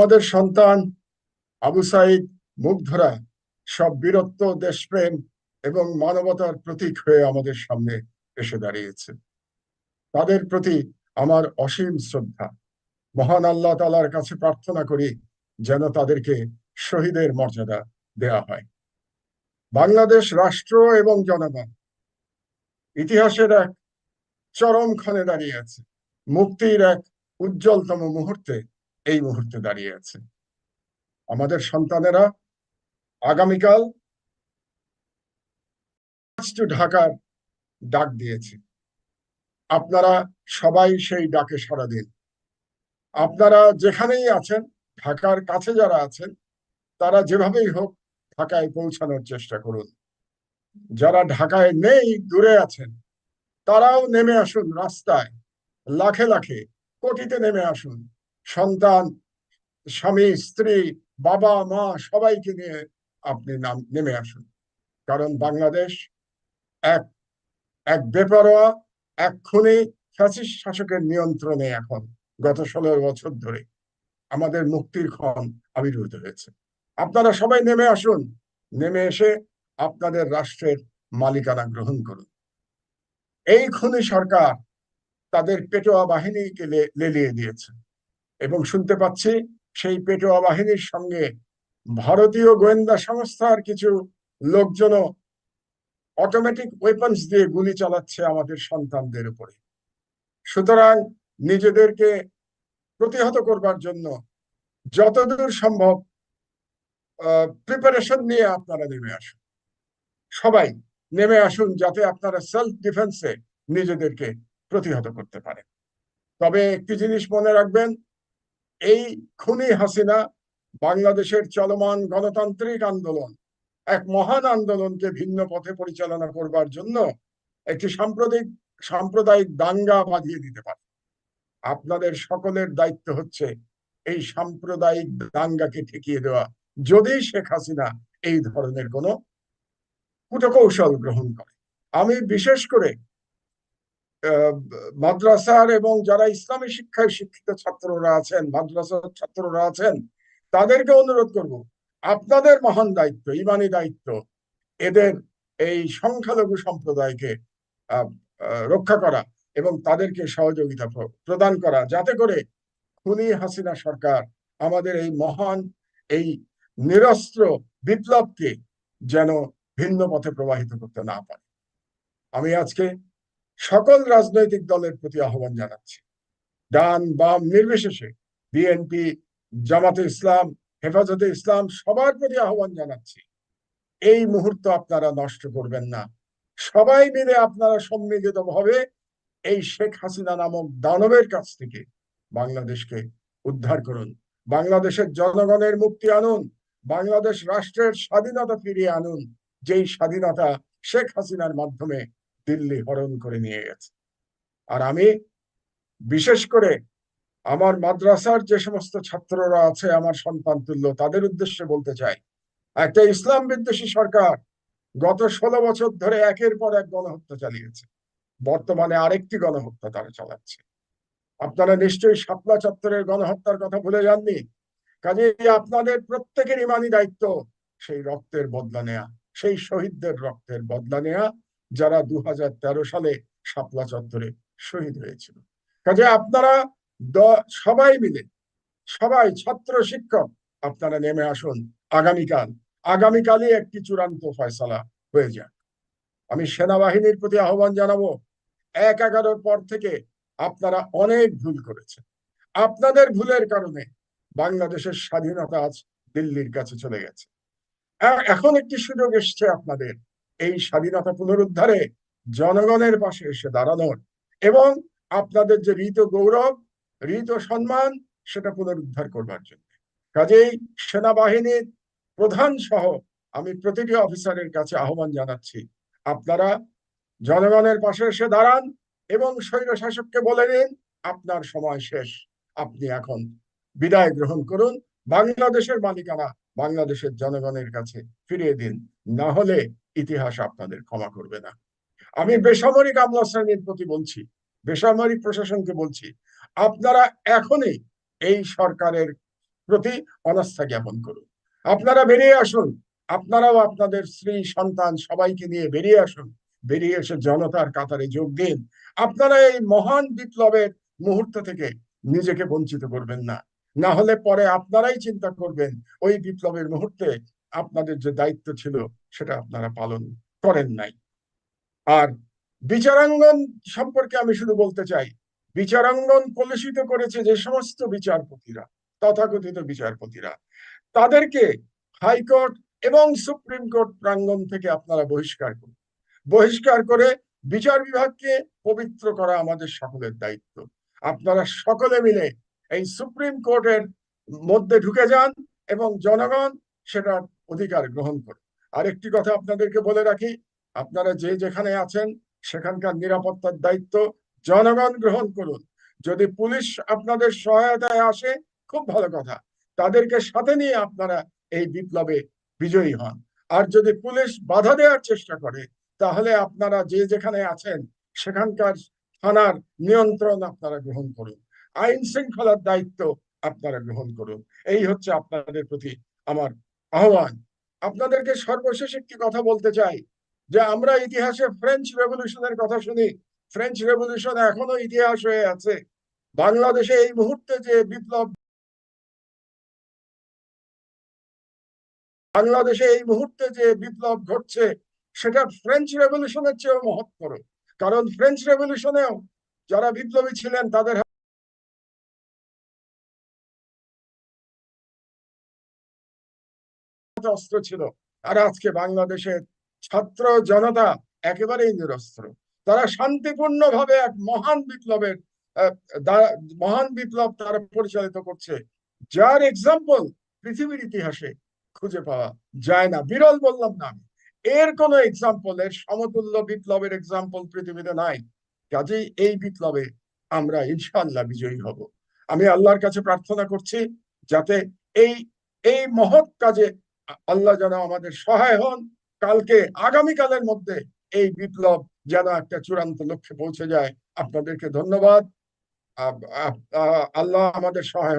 আমাদের সন্তান আবু সাইদ মুগ্ধরা সব বীরত্ব, দেশপ্রেম এবং মানবতার প্রতীক হয়ে আমাদের সামনে এসে দাঁড়িয়েছে। তাদের প্রতি আমার অসীম শ্রদ্ধা। মহান আল্লাহ তালার কাছে প্রার্থনা করি যেন তাদেরকে শহীদের মর্যাদা দেয়া হয়। বাংলাদেশ রাষ্ট্র এবং জনগণ ইতিহাসের এক চরম ক্ষণে দাঁড়িয়ে আছে। মুক্তির এক উজ্জ্বলতম মুহূর্তে এই মুহূর্তে দাঁড়িয়ে আছে। আমাদের সন্তানেরা আগামীকাল ঢাকার ডাক দিয়েছে। আপনারা সবাই সেই ডাকে সাড়া দিন। আপনারা যেখানেই আছেন, ঢাকার কাছে যারা আছেন, তারা যেভাবেই হোক ঢাকায় পৌঁছানোর চেষ্টা করুন। যারা ঢাকায় নেই, দূরে আছেন, তারাও নেমে আসুন রাস্তায়, লাখে লাখে, কোটিতে নেমে আসুন। সন্তান, স্বামী, স্ত্রী, বাবা, মা সবাইকে নিয়ে আপনি নাম, নেমে আসুন। কারণ বাংলাদেশ এক এক বেপরোয়া এক খুনি ফ্যাসিস্ট শাসকের নিয়ন্ত্রণে এখন, গত ষোলো বছর ধরে। আমাদের মুক্তির ক্ষণ আবির্ভূত হয়েছে। আপনারা সবাই নেমে আসুন। নেমে এসে আপনাদের রাষ্ট্রের মালিকানা গ্রহণ করুন। এই খুনি সরকার তাদের পেটোয়া বাহিনীকে লেলিয়ে দিয়েছে। এবং শুনতে পাচ্ছি সেই পেটোয়া বাহিনীর সঙ্গে ভারতীয় গোয়েন্দা সংস্থার কিছু লোকজনও অটোমেটিক ওয়েপন্স দিয়ে গুলি চালাচ্ছে আমাদের সন্তানদের উপরে। সুতরাং নিজেদেরকে প্রতিহত করবার জন্য যতদূর সম্ভব প্রিপারেশন নিয়ে আপনারা নেমে আসুন। সবাই নেমে আসুন যাতে আপনারা সেলফ ডিফেন্সে নিজেদেরকে প্রতিহত করতে পারেন। তবে একটি জিনিস মনে রাখবেন এই খুনি হাসিনা বাংলাদেশের চলমান গণতান্ত্রিক আন্দোলন, এক মহান আন্দোলনকে ভিন্ন পথে পরিচালনা করবার জন্য একটি সাম্প্রদায়িক সাম্প্রদায়িক দাঙ্গা বাঁধিয়ে দিতে পারে। আপনাদের সকলের দায়িত্ব হচ্ছে এই সাম্প্রদায়িক দাঙ্গাকে ঠেকিয়ে দেওয়া, যদি শেখ হাসিনা এই ধরনের কোন কুটকৌশল গ্রহণ করে। আমি বিশেষ করে মাদ্রাসার এবং যারা ইসলামী শিক্ষায় শিক্ষিত ছাত্ররা আছেন, মাদ্রাসার ছাত্ররা আছেন, তাদেরকে অনুরোধ করব, আপনাদের মহান দায়িত্ব, ইমানি দায়িত্ব, এদের এই সংখ্যালঘু সম্প্রদায়কে রক্ষা করা এবং তাদেরকে সহযোগিতা প্রদান করা, যাতে করে খুনি হাসিনা সরকার আমাদের এই মহান, এই নিরস্ত্র বিপ্লবকে যেন ভিন্ন পথে প্রবাহিত করতে না পারে। আমি আজকে সকল রাজনৈতিক দলের প্রতি আহ্বান জানাচ্ছি। ডান বাম নির্বিশেষে বিএনপি, জামাতে ইসলাম, হেফাজতে ইসলাম সবার প্রতি আহ্বান জানাচ্ছি। এই মুহূর্ত আপনারা নষ্ট করবেন না। সবাই মিলে আপনারা সম্মিলিত ভাবে এই শেখ হাসিনা নামক দানবের কাছ থেকে বাংলাদেশকে উদ্ধার করুন। বাংলাদেশের জনগণের মুক্তি আনুন। বাংলাদেশ রাষ্ট্রের স্বাধীনতা ফিরিয়ে আনুন। যেই স্বাধীনতা শেখ হাসিনার মাধ্যমে দিল্লি হরণ করে নিয়ে গেছে। আর আমি বিশেষ করে আমার মাদ্রাসার যে সমস্ত ছাত্ররা আছে, আমার সন্তান তুল্য, তাদের উদ্দেশ্যে বলতে চাই, একটা ইসলাম বিদ্বেষী সরকার গত ষোলো বছর ধরে একের পর এক গণহত্যা চালিয়েছে। বর্তমানে আরেকটি গণহত্যা তারা চালাচ্ছে। আপনারা নিশ্চয়ই শাপলা চত্বরের গণহত্যার কথা ভুলে যাননি। কাজে আপনাদের প্রত্যেকের ইমানি দায়িত্ব সেই রক্তের বদলা নেয়া, সেই শহীদদের রক্তের বদলা নেয়া যারা দু হাজার তেরো সালে শাপলা চত্বরে শহীদ হয়েছিল। কাজে আপনারা সবাই মিলে, সবাই ছাত্র শিক্ষক, আপনারা নেমে আসুন আগামীকাল। আগামীকালই একটি চূড়ান্ত ফয়সালা হয়ে যাক। আমি সেনাবাহিনীর প্রতি আহ্বান জানাব, এক এগারোর পর থেকে আপনারা অনেক ভুল করেছেন। আপনাদের ভুলের কারণে বাংলাদেশের স্বাধীনতা আজ দিল্লির কাছে চলে গেছে। এখন একটি সুযোগ এসছে আপনাদের। এই স্বাধীনতা পুনরুদ্ধারে জনগণের পাশে এসে দাঁড়ানোর এবং আপনাদের যে ঋত গৌরব, ঋত সম্মান, সেটা পুনরুদ্ধার করবার জন্য। কাজেই সেনাবাহিনীর প্রধান সহ আমি প্রতিটি অফিসারের কাছে আহ্বান জানাচ্ছি, আপনারা জনগণের পাশে এসে দাঁড়ান এবং স্বৈর শাসককে বলে নিন আপনার সময় শেষ, আপনি এখন বিদায় গ্রহণ করুন, বাংলাদেশের মালিকানা বাংলাদেশের জনগণের কাছে ফিরিয়ে দিন। না হলে ইতিহাস আপনাদের ক্ষমা করবে না। আমি বেসামরিক আমলা শ্রেণির প্রতি বলছি, বেসামরিক প্রশাসনকে বলছি, আপনারা এখনই এই সরকারের প্রতি অনাস্থা জ্ঞাপন করুন। আপনারা বেরিয়ে আসুন, আপনারাও আপনাদের স্ত্রী, সন্তান সবাইকে নিয়ে বেরিয়ে আসুন, বেরিয়ে এসে জনতার কাতারে যোগ দিন। আপনারা এই মহান বিপ্লবের মুহূর্ত থেকে নিজেকে বঞ্চিত করবেন না। না হলে পরে আপনারাই চিন্তা করবেন, ওই বিপ্লবের মুহূর্তে আপনাদের যে দায়িত্ব ছিল সেটা আপনারা পালন করেন নাই। আর বিচারাঙ্গন সম্পর্কে আমি শুধু বলতে চাই, বিচারাঙ্গন কলুষিত করেছে যে সমস্ত বিচারপতিরা, তথাকথিত বিচারপতিরা, তাদেরকে হাইকোর্ট এবং সুপ্রিম কোর্ট প্রাঙ্গণ থেকে আপনারা বহিষ্কার করুন। বহিষ্কার করে বিচার বিভাগকে পবিত্র করা আমাদের সকলের দায়িত্ব। আপনারা সকলে মিলে এই সুপ্রিম কোর্টের মধ্যে ঢুকে যান এবং জনগণ সেটার অধিকার গ্রহণ করে আরেকটি কথা আপনাদেরকে বলে রাখি, আপনারা যে যেখানে আছেন, সেখানকার নিরাপত্তার দায়িত্ব জনগণ গ্রহণ করুন। যদি পুলিশ আপনাদের সহায়তায় আসে, খুব ভালো কথা। তাদেরকে সাথে নিয়ে আপনারা এই বিপ্লবে বিজয়ী হন। আর যদি পুলিশ বাধা দেওয়ার চেষ্টা করে, তাহলে আপনারা যে যেখানে আছেন, সেখানকার থানার নিয়ন্ত্রণ আপনারা গ্রহণ করুন। আইন শৃঙ্খলার দায়িত্ব আপনারা গ্রহণ করুন। এই হচ্ছে আপনাদের প্রতি আমার আহ্বান। আপনাদেরকে সর্বশেষ একটি কথা বলতে চাই, যে আমরা ইতিহাসে ফ্রেঞ্চ রেভলিউশনের কথা শুনি। ফ্রেঞ্চ রেভলিউশন এখনও ইতিহাস হয়ে আছে। বাংলাদেশে এই মুহূর্তে যে বিপ্লব, বাংলাদেশে এই মুহূর্তে যে বিপ্লব ঘটছে, সেটা ফ্রেঞ্চ রেভলিউশনের চেয়েও মহত্তর কারণ ফ্রেঞ্চ রেভলিউশনেও যারা বিপ্লবী ছিলেন, তাদের হাতে অস্ত্র ছিল। আর আজকে বাংলাদেশের ছাত্র জনতা একেবারেই নিরস্ত্র। তারা শান্তিপূর্ণ ভাবে এক মহান বিপ্লবের মহান বিপ্লব তারা পরিচালিত করছে। যার এক্সাম্পল পৃথিবীর ইতিহাসে খুঁজে পাওয়া যায় না। বিরল বললাম না এর কোন এক্সাম্পল এর সমতুল্য বিপ্লবের এক্সাম্পল পৃথিবীতে নাই। কাজেই এই বিপ্লবে আমরা ইনশাআল্লাহ বিজয়ী হব। আমি আল্লাহর কাছে প্রার্থনা করছি যাতে এই এই মহৎ কাজে আল্লাহ যেন আমাদের সহায় হন। কালকে, আগামীকালের মধ্যে এই বিপ্লব যেন একটা চূড়ান্ত লক্ষ্যে পৌঁছে যায়। আপনাদেরকে ধন্যবাদ। আল্লাহ আমাদের সহায় হন।